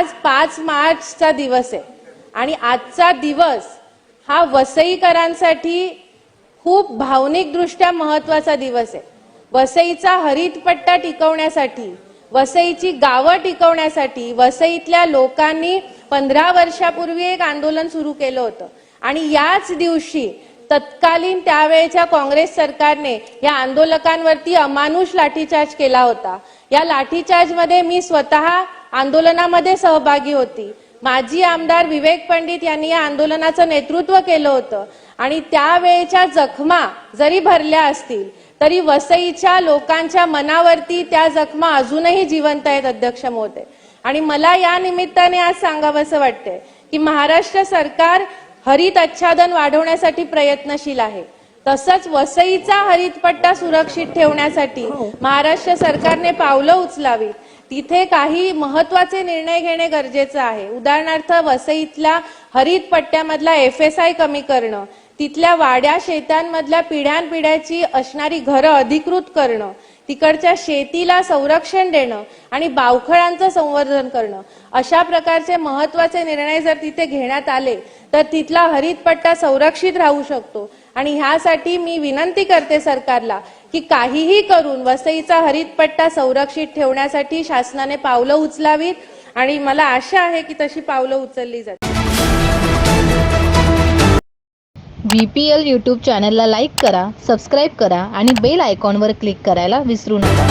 आज पाच मार्चचा दिवस आहे. आणि आजचा दिवस हा वसईकरांसाठी खूप भावनिकदृष्ट्या महत्त्वाचा दिवस आहे. वसईचा हरितपट्टा टिकवण्यासाठी वसईची गावं टिकवण्यासाठी वसईतल्या लोकांनी पंधरा वर्षापूर्वी एक आंदोलन सुरू केलं होतं. आणि याच दिवशी तत्कालीन त्यावेळेच्या काँग्रेस सरकारने या आंदोलकांवरती अमानुष लाठीचार्ज केला होता. या लाठीचार्जमध्ये मी स्वतः आंदोलनामध्ये सहभागी होती. माजी आमदार विवेक पंडित यांनी या आंदोलनाचं नेतृत्व केलं होतं. आणि त्यावेळेच्या जखमा जरी भरल्या असतील तरी वसईच्या लोकांच्या मनावरती त्या जखमा अजूनही जिवंत आहेत अध्यक्ष महोदय. आणि मला या निमित्ताने आज सांगावंसं वाटतंय की महाराष्ट्र सरकार हरित आच्छादन वाढवण्यासाठी प्रयत्नशील आहे. तसंच वसईचा हरितपट्टा सुरक्षित ठेवण्यासाठी महाराष्ट्र सरकारने पावलं उचलावी तिथे काही महत्त्वाचे निर्णय घेणे गरजेचं आहे. उदाहरणार्थ वसईतल्या हरित पट्ट्यामधला एफ एस आय कमी करणं तिथल्या वाड्या शेतांमधल्या पिढ्यानपिढ्याची असणारी घरं अधिकृत करणं तिकडच्या शेतीला संरक्षण देणं आणि बावखळांचं संवर्धन करणं. अशा प्रकारचे महत्त्वाचे निर्णय जर तिथे घेण्यात आले तर तिथला हरितपट्टा संरक्षित राहू शकतो. आणि ह्यासाठी मी विनंती करते सरकारला की काहीही करून वसईचा हरितपट्टा संरक्षित ठेवण्यासाठी शासनाने पावलं उचलावीत. आणि मला आशा आहे की तशी पावलं उचलली जातील. व्ही पी एल यूट्यूब चॅनलला लाईक करा सबस्क्राईब करा आणि बेल आयकॉनवर क्लिक करायला विसरू नका.